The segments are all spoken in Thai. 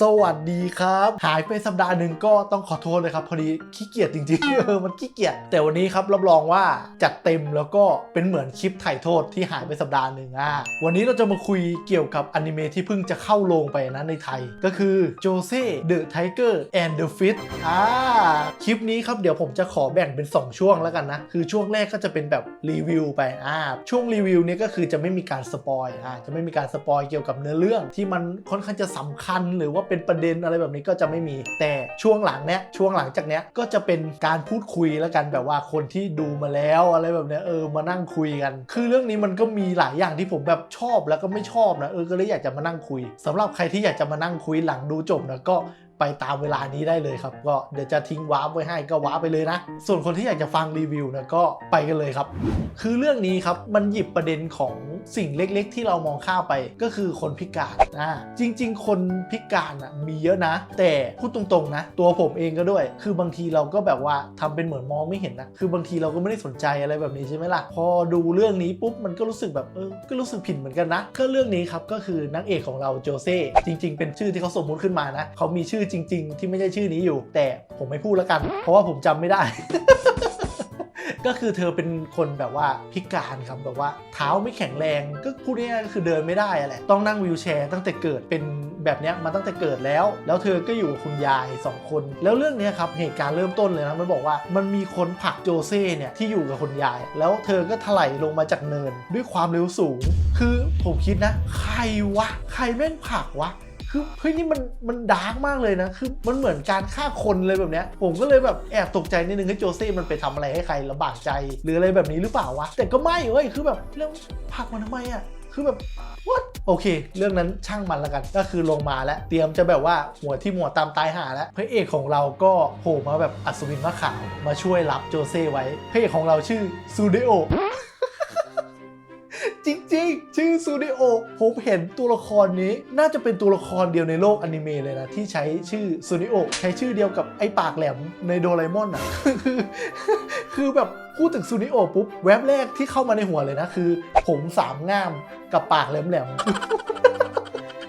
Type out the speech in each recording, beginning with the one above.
สวัสดีครับ หายไปสัปดาห์หนึ่งก็ต้องขอโทษเลยครับ พอดีขี้เกียจจริงๆเออมันขี้เกียจแต่วันนี้ครับรับรองว่าจัดเต็มแล้วก็เป็นเหมือนคลิปถ่ายโทษที่หายไปสัปดาห์หนึ่งอะวันนี้เราจะมาคุยเกี่ยวกับอนิเมะที่เพิ่งจะเข้าโรงไปนะในไทย ก็คือโจเซ่ The Tiger and the Fish อ่าคลิปนี้ครับเดี๋ยวผมจะขอแบ่งเป็น 2 ช่วงแล้วกันนะ คือช่วงแรกก็จะเป็นแบบรีวิวไปอ่าช่วงรีวิวเนี้ก็คือจะไม่มีการสปอยอ่าจะไม่มีการสปอยเกี่ยวกับเนื้อเรื่องที่มันค่อนข้างจะสำคัญหรือว่าเป็นประเด็นอะไรแบบนี้ก็จะไม่มี แต่ช่วงหลังเนี้ยช่วงหลังจากเนี้ยก็จะเป็นการพูดคุยแล้วกันแบบว่าคนที่ดูมาแล้วอะไรแบบเนี้ยเออมานั่งคุยกัน คือเรื่องนี้มันก็มีหลายอย่างที่ผมแบบชอบแล้วก็ไม่ชอบนะเออก็เลยอยากจะมานั่งคุยสำหรับใครที่อยากจะมานั่งคุยหลังดูจบนะก็ ไปตามเวลานี้ได้เลยครับ ก็เดี๋ยวจะทิ้งวาร์ปไว้ให้ก็วาร์ปไปเลยนะ ส่วนคนที่อยากจะฟังรีวิวนะก็ไปกันเลยครับ คือเรื่องนี้ครับมันหยิบประเด็นของสิ่งเล็กๆ ที่เรามองข้ามไปก็คือคนพิการอ่าจริง ๆ คนพิการอะมีเยอะนะ แต่พูดตรงๆนะ ตัวผมเองก็ด้วย คือบางทีเราก็แบบว่าทำเป็นเหมือนมองไม่เห็นนะคือบางทีเราก็ไม่ได้สนใจอะไรแบบนี้ใช่ไหมล่ะพอดูเรื่องนี้ปุ๊บมันก็รู้สึกแบบเออก็รู้สึกผิดเหมือนกันนะก็เรื่องนี้ครับก็คือนางเอกของเราโจเซ่จริง ๆ เป็นชื่อที่เขาสมมุติขึ้นมานะเขามีชื่อจริง ๆ ที่ไม่ใช่ชื่อนี้อยู่ แต่ผมไม่พูดแล้วกัน เพราะว่าผมจำไม่ได้ ก็คือเธอเป็นคนแบบว่าพิการครับแบบว่าเท้าไม่แข็งแรง ก็พูดง่ายๆก็คือเดินไม่ได้อะแหละต้องนั่งวีลแชร์ตั้งแต่เกิดเป็นแบบนี้มาตั้งแต่เกิดแล้ว แล้วเธอก็อยู่คุณยายสองคน แล้วเรื่องนี้ครับ เหตุการณ์เริ่มต้นเลยนะ มันบอกว่ามันมีคนผักโจเซ่เนี่ย ที่อยู่กับคุณยาย แล้วเธอก็ถลายลงมาจากเนิน ด้วยความเร็วสูง คือผมคิดนะ ใครวะ ใครแม่งผักวะ คือเฮ้ยนี่มันมันดาร์กมากเลยนะ คือมันเหมือนการฆ่าคนเลยแบบเนี้ย ผมก็เลยแบบแอบตกใจนิดนึงให้โจเซ่มันไปทำอะไรให้ใครลำบากใจ หรืออะไรแบบนี้หรือเปล่าวะ แต่ก็ไม่เว้ย คือแบบเรื่องผักมันทำไมอะคือแบบ what โอเค เรื่องนั้นช่างมันละกัน ก็คือลงมาแล้ว เตรียมจะแบบว่าหัวที่หัวตามตายหาแล้ว พระเอกของเราก็โผล่มาแบบอัศวินมะขาว มาช่วยรับโจเซ่ไว้ พระเอกของเราชื่อซูเดโอ จริงๆ ชื่อซูดิโอผมเห็นตัวละครนี้ น่าจะเป็นตัวละครเดียวในโลกอนิเมะเลยนะ ที่ใช้ชื่อซูดิโอใช้ชื่อเดียวกับไอ้ปากแหลมในโดราเอมอนอะคือคือแบบพูดถึงซูนิโอปุ๊บ แว็บแรกที่เข้ามาในหัวเลยนะ คือ ผมสามง่ามกับปากแหลมๆ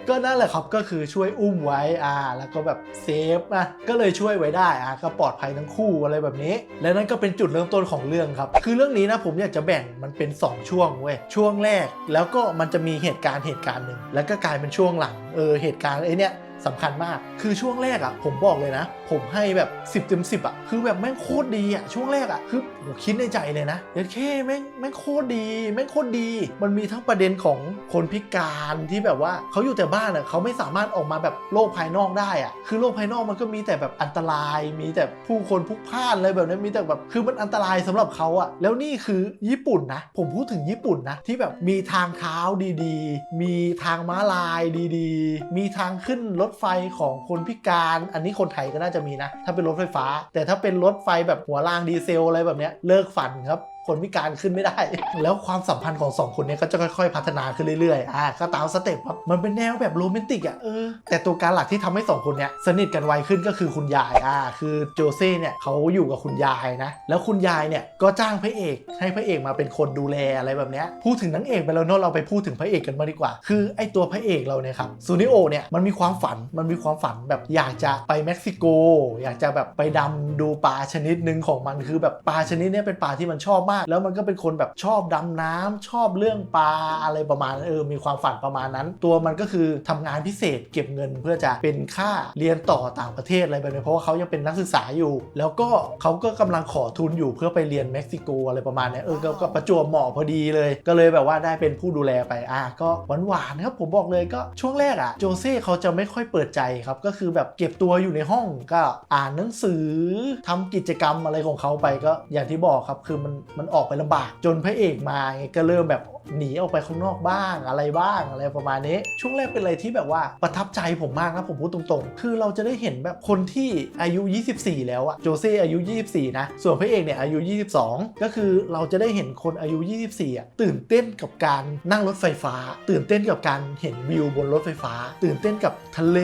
ก็นั่นแหละครับก็คือช่วยอุ้มไว้อ่าแล้วก็แบบเซฟนะก็เลยช่วยไว้ได้อ่าก็ปลอดภัยทั้งคู่อะไรแบบนี้ และนั่นก็เป็นจุดเริ่มต้นของเรื่องครับ คือเรื่องนี้นะผมอยากจะแบ่งมันเป็น 2 ช่วงเว้ยช่วงแรก แล้วก็มันจะมีเหตุการณ์เหตุการณ์หนึ่งแล้วก็กลายเป็นช่วงหลังเออเหตุการณ์ไอ้เนี่ย สำคัญมาก คือช่วงแรกอะ่ะ ผมบอกเลยนะ ผมให้แบบ 10เต็ม10อะ่ะ คือแบบแม่งโคตรดีอะ่ะ ช่วงแรกอะ่ะ คือผมคิดในใจเลยนะเดี๋ยวแค่แม่งแม่งโคตรดี แม่งโคตรดี มันมีทั้งประเด็นของคนพิการที่แบบว่าเขาอยู่แต่บ้านอะ่ะเขาไม่สามารถออกมาแบบโลกภายนอกได้อะ่ะ คือโลกภายนอกมันก็มีแต่แบบอันตราย มีแต่ผู้คนพลุกพล่านอะไรแบบนี้มีแต่แบบ คือมันอันตรายสำหรับเขาอะ่ะ แล้วนี่คือญี่ปุ่นนะ ผมพูดถึงญี่ปุ่นนะ ที่แบบมีทางเท้าดีๆ มีทางม้าลายดีๆ มีทางขึ้นรถถไฟของคนพิการ อันนี้คนไทยก็น่าจะมีนะ ถ้าเป็นรถไฟฟ้า แต่ถ้าเป็นรถไฟแบบหัวรางดีเซลอะไรแบบเนี้ยเลิกฝันครับ คนพิการขึ้นไม่ได้ แล้วความสัมพันธ์ของสองคนเนี้ก็จะค่อยๆ พัฒนาขึ้นเรื่อยๆ อ่าก็ตามสเต็ปครับ มันเป็นแนวแบบโรแมนติกอะ เออ แต่ตัวการหลักที่ทำให้สองคนเนี้ยสนิทกันไวขึ้นก็คือคุณยาย อ่า คือโจเซ่เนี่ยเขาอยู่กับคุณยายนะ แล้วคุณยายเนี่ยก็จ้างพระเอก ให้พระเอกมาเป็นคนดูแลอะไรแบบเนี้ย พูดถึงนางเอกไปแล้วเนอะเราไปพูดถึงพระเอกกันมาดีกว่า คือไอตัวพระเอกเราเนี่ยครับ ซูนิโอเนี่ยมันมีความฝัน มันมีความฝันแบบอยากจะไปเม็กซิโก อยากจะแบบไปดำดูปลาชนิดหนึ่งของมัน คือแบบปลาชนิดเนี้ยเป็นปลาที่มันชอบมากแล้วมันก็เป็นคนแบบชอบดำน้ำชอบเรื่องปลาอะไรประมาณนั้นเออมีความฝันประมาณนั้น ตัวมันก็คือทำงานพิเศษเก็บเงินเพื่อจะเป็นค่าเรียนต่อต่างประเทศอะไรแบบนี้เพราะว่าเขายังเป็นนักศึกษาอยู่ แล้วก็เขาก็กำลังขอทุนอยู่เพื่อไปเรียนเม็กซิโกอะไรประมาณเนี้ยเออก็ก็ประจวบเหมาะพอดีเลย ก็เลยแบบว่าได้เป็นผู้ดูแลไปอะก็หวานๆครับผมบอกเลยก็ช่วงแรกอะโจเซ่เขาจะไม่ค่อยเปิดใจครับก็คือแบบเก็บตัวอยู่ในห้องก็อ่านหนังสือทำกิจกรรมอะไรของเขาไปก็อย่างที่บอกครับคือมันมันออกไปลำบาก จนพระเอกมาไงก็เริ่มแบบ หนีออกไปข้างนอกบ้างอะไรบ้างอะไรประมาณนี้ ช่วงแรกเป็นอะไรที่แบบว่าประทับใจผมมากนะผมพูดตรงๆ คือเราจะได้เห็นแบบคนที่อายุ 24 แล้วอะโจเซ่อายุ 24 นะ ส่วนพระเอกเนี่ยอายุ 22 ก็คือเราจะได้เห็นคนอายุ 24อะตื่นเต้นกับการนั่งรถไฟฟ้า ตื่นเต้นกับการเห็นวิวบนรถไฟฟ้า ตื่นเต้นกับทะเล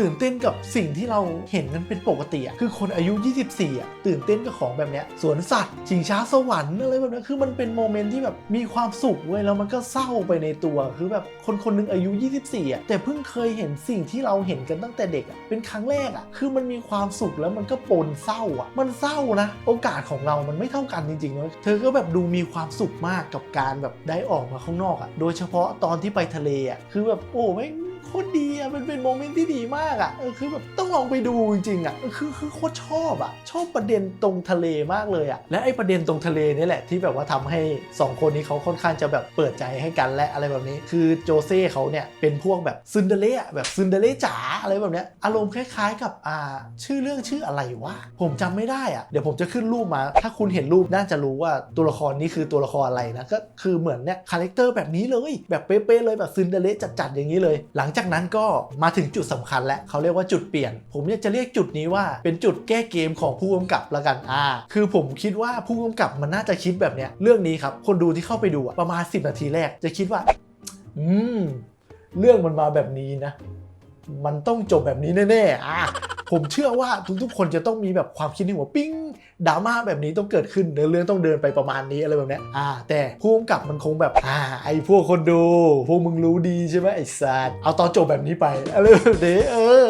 ตื่นเต้นกับสิ่งที่เราเห็นกันเป็นปกติอะคือคนอายุ 24อะตื่นเต้นกับของแบบเนี้ยสวนสัตว์ชิงช้าสวรรค์อะไรแบบนี้คือมันเป็นโมเมนต์ที่แบบมีความสุขเว้ยแล้วมันก็เศร้าไปในตัวคือแบบคนคนหนึงอายุ 24อะแต่เพิ่งเคยเห็นสิ่งที่เราเห็นกันตั้งแต่เด็กอะเป็นครั้งแรกอะคือมันมีความสุขแล้วมันก็ปนเศร้าอะมันเศร้านะ โอกาสของเรามันไม่เท่ากันจริงๆนะเธอก็แบบดูมีความสุขมากกับการแบบได้ออกมาข้างนอกอะโดยเฉพาะตอนที่ไปทะเลอะคือแบบโอ้ไม่ โคตรดีอะมันเป็นโมเมนต์ที่ดีมากอะเออคือแบบต้องลองไปดูจริงๆอะคือคือโคตรชอบอะชอบประเด็นตรงทะเลมากเลยอะและไอประเด็นตรงทะเลนี่แหละที่แบบว่าทำให้สองคนนี้เขาค่อนข้างจะแบบเปิดใจให้กันและอะไรแบบนี้ คือโจเซ่เขาเนี่ยเป็นพวกแบบซึนเดเล่แบบซึนเดเล่จ๋าอะไรแบบเนี้ยอารมณ์คล้ายๆกับอ่าชื่อเรื่องชื่ออะไรวะผมจำไม่ได้อะเดี๋ยวผมจะขึ้นรูปมา ถ้าคุณเห็นรูปน่าจะรู้ว่าตัวละครนี้คือตัวละครอะไรนะก็คือเหมือนเนี่ยคาแรคเตอร์แบบนี้เลยแบบเป๊ะๆเลยแบบซึนเดเล่จัดๆอย่างนี้เลยหลังจากนั้นก็มาถึงจุดสำคัญแล้วเขาเรียกว่าจุดเปลี่ยน ผมเนี่ยจะเรียกจุดนี้ว่าเป็นจุดแก้เกมของผู้กำกับละกันอ่าคือผมคิดว่าผู้กำกับมันน่าจะคิดแบบเนี้ยเรื่องนี้ครับคนดูที่เข้าไปดูประมาณ 10 นาทีแรกจะคิดว่า อืม เรื่องมันมาแบบนี้นะ มันต้องจบแบบนี้แน่ๆอะผมเชื่อว่าทุกๆ คนจะต้องมีแบบความคิดในหัวปิ้งดราม่าแบบนี้ต้องเกิดขึ้นเดินเรื่องต้องเดินไปประมาณนี้อะไรแบบนี้อ่า แต่ผู้กำกับมันคงแบบอ่าไอพวกคนดู พวกมึงรู้ดีใช่ไหมไอสัตว์เอาตอนจบแบบนี้ไปอะไรแบบนี้เออ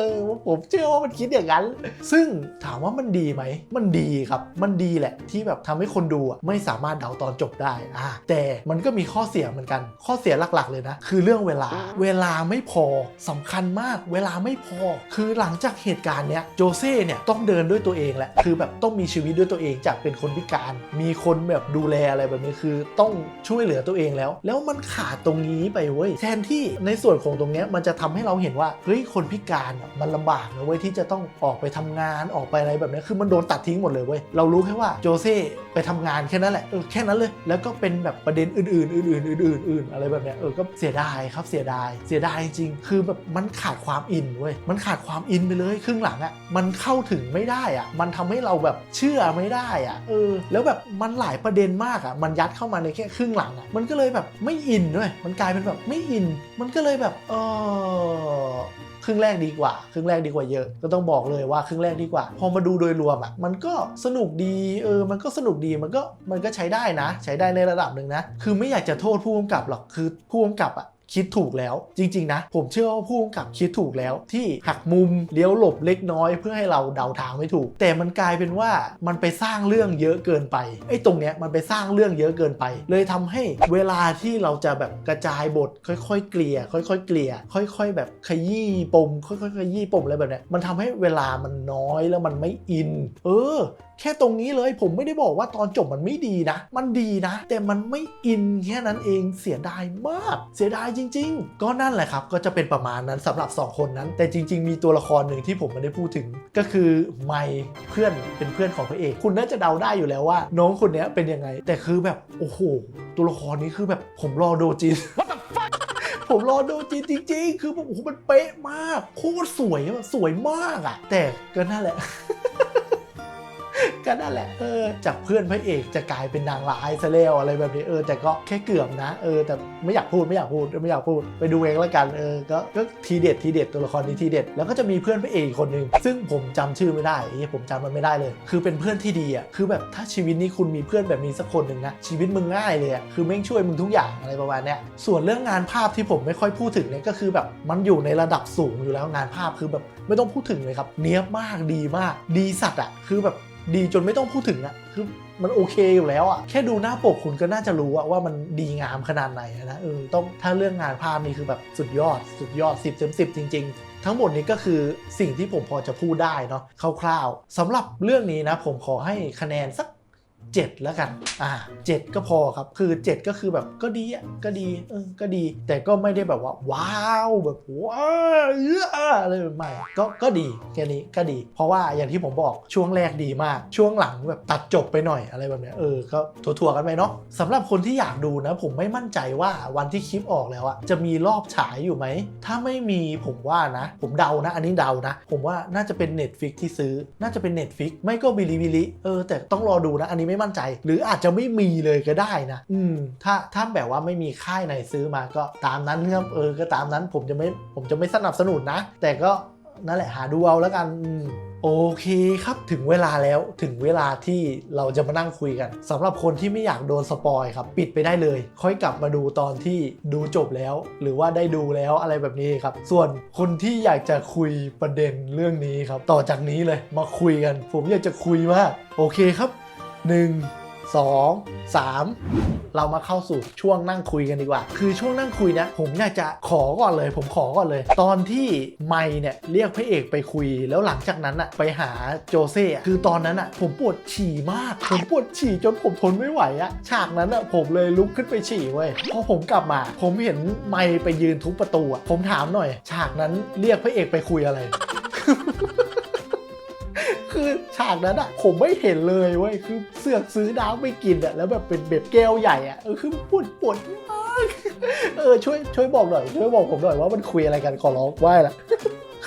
ผมเชื่อว่ามันคิดอย่างนั้น ซึ่งถามว่ามันดีไหม มันดีครับ มันดีแหละที่แบบทำให้คนดูอะไม่สามารถเดาตอนจบได้อ่าแต่มันก็มีข้อเสียเหมือนกัน ข้อเสียหลักๆ เลยนะ คือเรื่องเวลา เวลาไม่พอสำคัญมาก เวลาไม่พอ คือหลังจากเหตุการณ์เนี้ยโจเซ่เนี่ยต้องเดินด้วยตัวเองแหละ คือแบบต้องมีชีวิตด้วยตัวเองจากเป็นคนพิการ มีคนแบบดูแลอะไรแบบนี้คือต้องช่วยเหลือตัวเองแล้ว แล้วมันขาดตรงนี้ไปเว้ย แทนที่ในส่วนของตรงเนี้ยมันจะทำให้เราเห็นว่า เฮ้ย คนพิการมันลำบากนะเว้ยที่จะต้องออกไปทำงานออกไปอะไรแบบนี้คือมันโดนตัดทิ้งหมดเลยเว้ยเรารู้แค่ว่าโจเซ่ไปทำงานแค่นั้นแหละเออแค่นั้นเลยแล้วก็เป็นแบบประเด็นอื่น ๆ อื่น ๆ อื่น ๆ อื่นๆอะไรแบบเนี้ยเออก็เสียดายครับเสียดาย เสียดายจริงคือแบบมันขาดความอินเว้ยมันขาดความอินไปเลยครึ่งหลังอะ่ะมันเข้าถึงไม่ได้อะ่ะมันทำให้เราแบบเชื่อไม่ได้อะ่ะเออแล้วแบบมันหลายประเด็นมากอะ่ะมันยัดเข้ามาในแค่ครึ่งหลังอะ่ะมันก็เลยแบบไม่อินด้วยมันกลายเป็นแบบไม่อิน มันก็เลยแบบเออ ครึ่งแรกดีกว่า ครึ่งแรกดีกว่าเยอะ ก็ต้องบอกเลยว่าครึ่งแรกดีกว่า พอมาดูโดยรวมอะ่ะมันก็สนุกดีเออมันก็สนุกดีมันก็มันก็ใช้ได้นะ ใช้ได้ในระดับหนึ่งนะ คือไม่อยากจะโทษผู้กำกับหรอกคือผู้กำกับอะ คิดถูกแล้ว จริง ๆ นะ ผมเชื่อว่าผู้กำกับคิดถูกแล้ว ที่หักมุมเลี้ยวหลบเล็กน้อยเพื่อให้เราเดาทางไม่ถูก แต่มันกลายเป็นว่ามันไปสร้างเรื่องเยอะเกินไปไอ้ตรงเนี้ยมันไปสร้างเรื่องเยอะเกินไป เลยทำให้เวลาที่เราจะแบบกระจายบทค่อยๆ เกลี่ย ค่อยๆ เกลี่ย ค่อย ๆ แบบขยี้ปมค่อยๆขยี้ปมอะไรแบบเนี้ยมันทำให้เวลามันน้อยแล้วมันไม่อิน เออ แค่ตรงนี้เลยผมไม่ได้บอกว่าตอนจบมันไม่ดีนะ มันดีนะ แต่มันไม่อินแค่นั้นเองเสียดายมาก เสียดายจริง ๆ ก็นั่นแหละครับ ก็จะเป็นประมาณนั้นสำหรับ 2 คนนั้น แต่จริง ๆ มีตัวละครหนึ่งที่ผมไม่ได้พูดถึง ก็คือไมค์เพื่อนเป็นเพื่อนของพระเอก คุณน่าจะเดาได้อยู่แล้วว่า น้องคนเนี้ยเป็นยังไง แต่คือแบบโอ้โหตัวละครนี้คือแบบผมรอโดจินผมรอดูจริงจริงๆคือแบบโอ้โหมันเป๊ะมาก โคตรสวยอะสวยมากอะแต่ก็นั่นแหละ ก็นั่นแหละเออจากเพื่อนพระเอกจะกลายเป็นนางร้ายซะแล้วอะไรแบบนี้เออแต่ก็แค่เกือบนะเออแต่ไม่อยากพูดไม่อยากพูดไม่อยากพูดไปดูเองล้วกันเออก็ก็ทีเด็ดทีเด็ดตัวละครนี้ทีเด็ดแล้วก็จะมีเพื่อนพระเอกคนหนึ่งซึ่งผมจำชื่อไม่ได้ผมจำมันไม่ได้เลย คือเป็นเพื่อนที่ดีอะคือแบบถ้าชีวิตนี้คุณมีเพื่อนแบบนี้สักคนหนึ่งนะชีวิตมึงง่ายเลยอะคือแม่งช่วยมึงทุกอย่างอะไรประมาณเนี้ยส่วนเรื่องงานภาพที่ผมไม่ค่อยพูดถึงเนี่ยก็คือแบบมันอยู่ในระดับสูงอยู่แล้วงานภาพคือแบบไม่ต้องพูดถึงเลยครับ เนี้ยบมากดีมากดีสัตว์อะคือแบบ ดีจนไม่ต้องพูดถึงอะคือมันโอเคอยู่แล้วอะแค่ดูหน้าปกคุณก็น่าจะรู้อะว่ามันดีงามขนาดไหนนะเออต้องถ้าเรื่องงานภาพนี่คือแบบสุดยอด สุดยอด 10เต็ม10 จริง ๆ ทั้งหมดนี้ก็คือสิ่งที่ผมพอจะพูดได้เนาะคร่าวๆสำหรับเรื่องนี้นะผมขอให้คะแนนสัก 7 แล้วกัน อ่า7ก็พอครับ คือ 7 ก็คือแบบก็ดีอะก็ดีเออก็ดี แต่ก็ไม่ได้แบบว่า ว้าวแบบว้าวเอื้ออะไรแบบไม่ก็ก็ดีแค่นี้ก็ดี เพราะว่าอย่างที่ผมบอกช่วงแรกดีมาก ช่วงหลังแบบตัดจบไปหน่อยอะไรแบบเนี้ยเออก็ถั่วๆกันไปเนาะสำหรับคนที่อยากดูนะ ผมไม่มั่นใจว่าวันที่คลิปออกแล้วอะจะมีรอบฉายอยู่ไหม ถ้าไม่มีผมว่านะ ผมเดานะ อันนี้เดานะ ผมว่าน่าจะเป็น Netflix ที่ซื้อ น่าจะเป็น Netflix ไม่ก็บิลิบิลิเออแต่ต้องรอดูนะอันนี้ไม่มั่นใจ หรืออาจจะไม่มีเลยก็ได้นะ อืม ถ้าถ้าแบบว่าไม่มีค่ายไหนซื้อมาก็ตามนั้นครับเออก็ตามนั้นผมจะไม่ผมจะไม่สนับสนุนนะ แต่ก็นั่นแหละหาดูเอาแล้วกันโอเคครับถึงเวลาแล้วถึงเวลาที่เราจะมานั่งคุยกันสำหรับคนที่ไม่อยากโดนสปอยครับปิดไปได้เลย ค่อยกลับมาดูตอนที่ดูจบแล้ว หรือว่าได้ดูแล้วอะไรแบบนี้ครับ ส่วนคนที่อยากจะคุยประเด็นเรื่องนี้ครับ ต่อจากนี้เลยมาคุยกัน ผมอยากจะคุยมากโอเคครับ 1 2 3 เรามาเข้าสู่ช่วงนั่งคุยกันดีกว่า คือช่วงนั่งคุยเนะ ผมอยากจะขอก่อนเลย ผมขอก่อนเลย ตอนที่ไมค์เนี่ยเรียกพระเอกไปคุย แล้วหลังจากนั้นอะไปหาโจเซ่อะคือตอนนั้นอะผมปวดฉี่มาก ผมปวดฉี่จนผมทนไม่ไหวอะฉากนั้นอะผมเลยลุกขึ้นไปฉี่เว้ย พอผมกลับมา ผมเห็นไมค์ไปยืนทุบประตูอะผมถามหน่อย ฉากนั้นเรียกพระเอกไปคุยอะไร คือฉากนั้นอะผมไม่เห็นเลยเว้ยคือเสือกซื้อน้ำไปกินอะแล้วแบบเป็นแบบแก้วใหญ่อะเออคือปวดปวดมากเออช่วยช่วยบอกหน่อยช่วยบอกผมหน่อยว่ามันคุยอะไรกันขอร้องไหว้ละ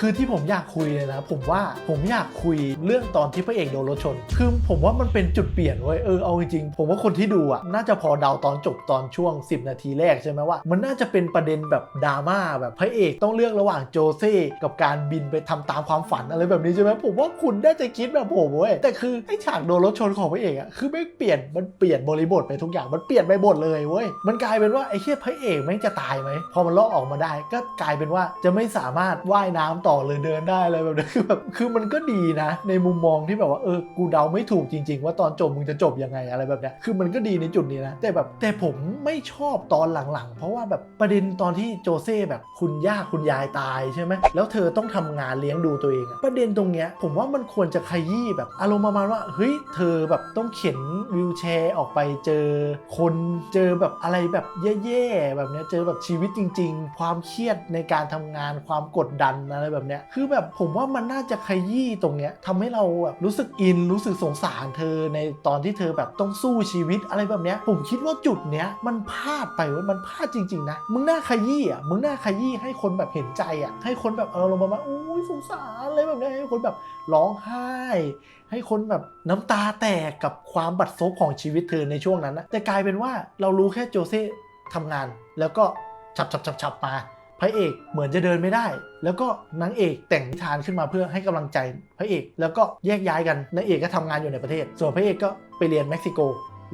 คือที่ผมอยากคุยเลยนะผมว่าผมอยากคุยเรื่องตอนที่พระเอกโดนรถชน คือผมว่ามันเป็นจุดเปลี่ยนเว้ยเออเอาจริงๆผมว่าคนที่ดูอะน่าจะพอเดาตอนจบตอนช่วง 10 นาทีแรกใช่ไหมว่า มันน่าจะเป็นประเด็นแบบดราม่าแบบพระเอกต้องเลือกระหว่างโจเซ่กับการบินไปทำตามความฝันอะไรแบบนี้ใช่ไหมผมว่าคุณน่าจะคิดแบบผมเว้ยแต่คือไอ้ฉากโดนรถชนของพระเอกอะคือไม่เปลี่ยนมันเปลี่ยนบริบทไปทุกอย่างมันเปลี่ยนไปหมดเลยเว้ยมันกลายเป็นว่าไอ้เคียพระเอกแม่งจะตายไหมพอมันลอกออกมาได้ ก็กลายเป็นว่าจะไม่สามารถว่ายน้ำต่อ่อเลยเดินได้อะไรแบบนี้คือแบบคือมันก็ดีนะ ในมุมมองที่แบบว่าเออกูเดาไม่ถูกจริง ๆ ว่าตอนจบมึงจะจบยังไงอะไรแบบเนี้ยคือมันก็ดีในจุดนี้นะแต่แบบแต่ผมไม่ชอบตอนหลังๆ เพราะว่าแบบประเด็นตอนที่โจเซ่แบบคุณย่าคุณยายตายใช่ไหมแล้วเธอต้องทำงานเลี้ยงดูตัวเอง ประเด็นตรงเนี้ยผมว่ามันควรจะขยี้แบบอารมณ์ประมาณว่าเฮ้ยเธอแบบต้องเข็นวิวแชร์ออกไปเจอคนเจอแบบอะไรแบบแย่ๆแบบเนี้ยเจอแบบชีวิตจริง ๆ ความเครียดในการทำงานความกดดันอะไรแบบเนี้ยคือแบบผมว่ามันน่าจะขยี้ตรงเนี้ยทำให้เราแบบรู้สึกอินรู้สึกสงสารเธอในตอนที่เธอแบบต้องสู้ชีวิตอะไรแบบเนี้ยผมคิดว่าจุดเนี้ยมันพลาดไปว่ามันพลาดจริง ๆ นะ มึงน่าขยี้อะมึงน่าขยี้ให้คนแบบเห็นใจอะให้คนแบบเออลงมาว่าอุ้ยสงสารอะไรแบบเนี้ยให้คนแบบร้องไห้ ให้คนแบบน้ำตาแตกกับความบัดซบของชีวิตเธอในช่วงนั้นนะแต่กลายเป็นว่าเรารู้แค่โจเซ่ทำงานแล้วก็ฉับฉับฉับฉับมา พระเอกเหมือนจะเดินไม่ได้ แล้วก็นางเอกแต่งนิทานขึ้นมาเพื่อให้กำลังใจพระเอก แล้วก็แยกย้ายกันนางเอกก็ทำงานอยู่ในประเทศ ส่วนพระเอกก็ไปเรียนเม็กซิโก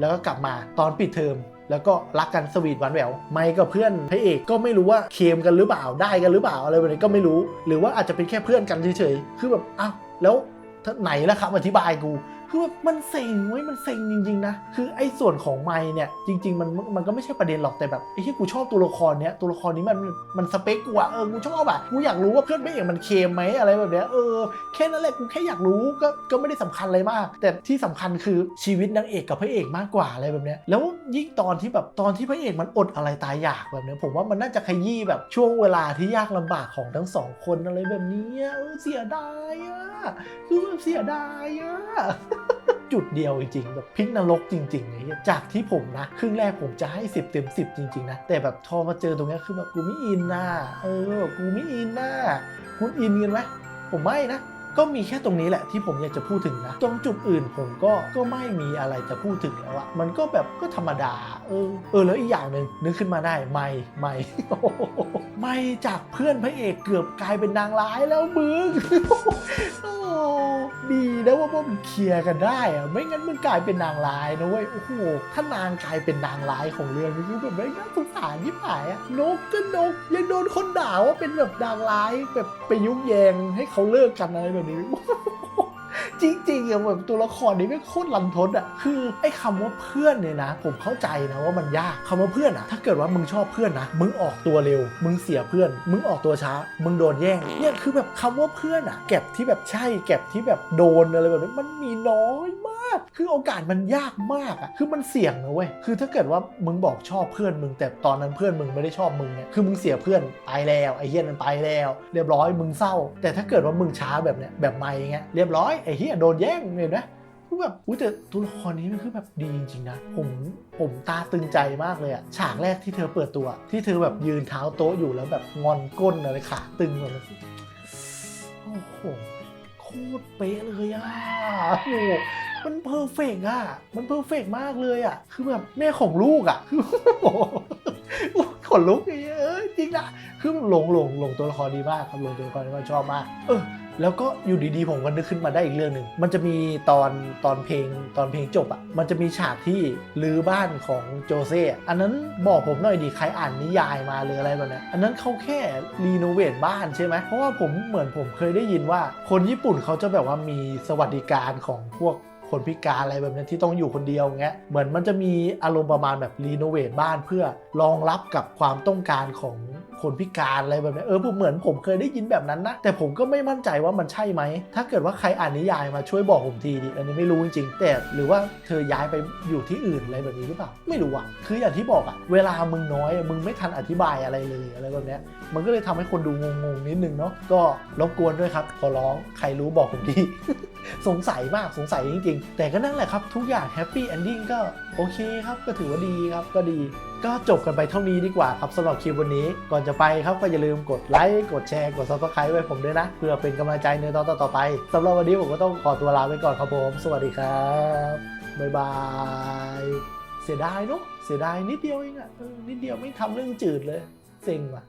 แล้วก็กลับมาตอนปิดเทอมแล้วก็รักกันสวีทหวานแหววไม่กับเพื่อนพระเอกก็ไม่รู้ว่าเคมกันหรือเปล่าได้กันหรือเปล่าอะไรแบบนี้ก็ไม่รู้ หรือว่าอาจจะเป็นแค่เพื่อนกันเฉยๆคือแบบอ้าวแล้วไหนล่ะครับอธิบายกู คือแบบมันเซ็งเว้ยมันเซ็งจริงๆนะคือไอ้ส่วนของไมค์เนี่ยจริง ๆ มันมันก็ไม่ใช่ประเด็นหรอกแต่แบบไอ้ที่กูชอบตัวละครเนี้ยตัวละครนี้มันมันสเปคกูอะเออกูชอบอะกูอยากรู้ว่าเพื่อนพระเอกมันเคมไหมอะไรแบบเนี้ยเออแค่นั้นแหละกูแค่อยากรู้ก็ก็ไม่ได้สำคัญอะไรมาก แต่ที่สำคัญคือชีวิตนางเอกกับพระเอกมากกว่าอะไรแบบเนี้ยแล้วยิ่งตอนที่แบบตอนที่พระเอกมันอดอะไรตายอยากแบบเนี้ยผมว่ามันน่าจะขยี้แบบช่วงเวลาที่ยากลำบากของทั้งสองคนอะไรแบบนี้เออเสียดายอะคือแบบเสียดายอะจุดเดียวจริงๆแบบพลิกนรกจริงๆไอ้เลยจากที่ผมนะครึ่งแรกผมจะให้ 10 เต็ม 10 จริงๆนะ แต่แบบทอมาเจอตรงนี้คือแบบกูไม่อินนะเออกูไม่อินนะคุณอินกันไหมผมไม่นะ ก็มีแค่ตรงนี้แหละที่ผมอยากจะพูดถึงนะ ตรงจุดอื่นผมก็ก็ไม่มีอะไรจะพูดถึงแล้วอะมันก็แบบก็ธรรมดา เออ เออแล้วอีกอย่างหนึ่งนึกขึ้นมาได้ไม่ไม่ไม่จากเพื่อนพระเอกเกือบกลายเป็นนางร้ายแล้วมึงโอ้ดีนะว่าพวกมันเคลียร์กันได้อะไม่งั้นมึงกลายเป็นนางร้ายนะเว้ย โอ้โห ถ้านางกลายเป็นนางร้ายของเรื่องนี้คือแบบไม่น่าสงสารที่ผายอะนกก็นกยังโดนคนด่าว่าเป็นแบบนางร้ายแบบไปยุแยงให้เขาเลิกกันอะไรแบบนี้จริงๆอะแบบตัวละครนี้ไม่โคตรลันทดอะคือไอ้คำว่าเพื่อนเนี่ยนะ ผมเข้าใจนะว่ามันยากคำว่าเพื่อนอะถ้าเกิดว่ามึงชอบเพื่อนนะมึงออกตัวเร็ว มึงเสียเพื่อน มึงออกตัวช้า มึงโดนแย่งเนี่ยคือแบบคำว่าเพื่อนอะแก็บที่แบบใช่ แก็บที่แบบโดนอะไรแบบนี้มันมีน้อยมาก คือโอกาสมันยากมากอะคือมันเสี่ยงนะเว้ยคือถ้าเกิดว่ามึงบอกชอบเพื่อนมึง แต่ตอนนั้นเพื่อนมึงไม่ได้ชอบมึงเนี่ยคือมึงเสียเพื่อนไปแล้วไอ้เฮียมันไปแล้ว เรียบร้อยมึงเศร้า แต่ถ้าเกิดว่ามึงช้าแบบเนี้ยแบบไม่เงี้ยเรียบร้อยไอ้เฮียโดนแย่งเห็นไหมคือแบบอุ้ยแต่ตัวละครนี้มันคือแบบดีจริงๆนะ ผมผมตาตึงใจมากเลยอะฉากแรกที่เธอเปิดตัว ที่เธอแบบยืนเท้าโต๊ะอยู่แล้วแบบงอนก้นอะไรขาตึงหมดเลยโอ้โหโคตรเป๊ะเลยอะโอ้ มันเพอร์เฟกอะมันเพอร์เฟกมากเลยอะคือแบบแม่ของลูกอะคือขนลุกเหี้ยเอ้ยจริงนะคือหลงหลงหลงตัวละครดีมากครับหลงตัวละครดีมากชอบมาก เออแล้วก็อยู่ดีๆผมก็นึกขึ้นมาได้อีกเรื่องหนึ่ง มันจะมีตอนตอนเพลงตอนเพลงจบอะ่ะ มันจะมีฉากที่รื้อบ้านของโจเซ่ อันนั้นบอกผมหน่อยดิใครอ่านนิยายมาหรืออะไรแบบนี้อันนั้นเขาแค่รีโนเวทบ้านใช่ไหม เพราะว่าผมเหมือนผมเคยได้ยินว่า คนญี่ปุ่นเขาจะแบบว่ามีสวัสดิการของพวก คนพิการอะไรแบบนี้ที่ต้องอยู่คนเดียวเงี้ยเหมือนมันจะมีอารมณ์ประมาณแบบรีโนเวทบ้านเพื่อรองรับกับความต้องการของคนพิการอะไรแบบนี้เออผมเหมือนผมเคยได้ยินแบบนั้นนะ แต่ผมก็ไม่มั่นใจว่ามันใช่ไหม ถ้าเกิดว่าใครอ่านนิยายมาช่วยบอกผมทีดิอันนี้ไม่รู้จริงๆแต่หรือว่าเธอย้ายไปอยู่ที่อื่นอะไรแบบนี้หรือเปล่า ไม่รู้อะคืออย่างที่บอกอะเวลามึงน้อยมึงไม่ทันอธิบายอะไรเลยอะไรแบบนี้มันก็เลยทำให้คนดูงงๆนิดนึงเนาะก็รบกวนด้วยครับขอร้องใครรู้บอกผมที สงสัยมากสงสัยจริง ๆ แต่ก็นั่นแหละครับ ทุกอย่างแฮปปี้เอนดิ้งก็โอเคครับก็ถือว่าดีครับก็ดี ก็จบกันไปเท่านี้ดีกว่าครับสำหรับคลิปวันนี้ ก่อนจะไปครับก็อย่าลืมกดไลค์กดแชร์กด subscribe ไว้ผมด้วยนะ เพื่อเป็นกำลังใจในตอนต่อๆไปสำหรับวันนี้ผมก็ต้องขอตัวลาไปก่อนครับผมสวัสดีครับบ๊ายบายเสียดายเนาะเสียดายนิดเดียวเองอะนิดเดียวไม่ทำเรื่องจืดเลยเซ็งว่ะ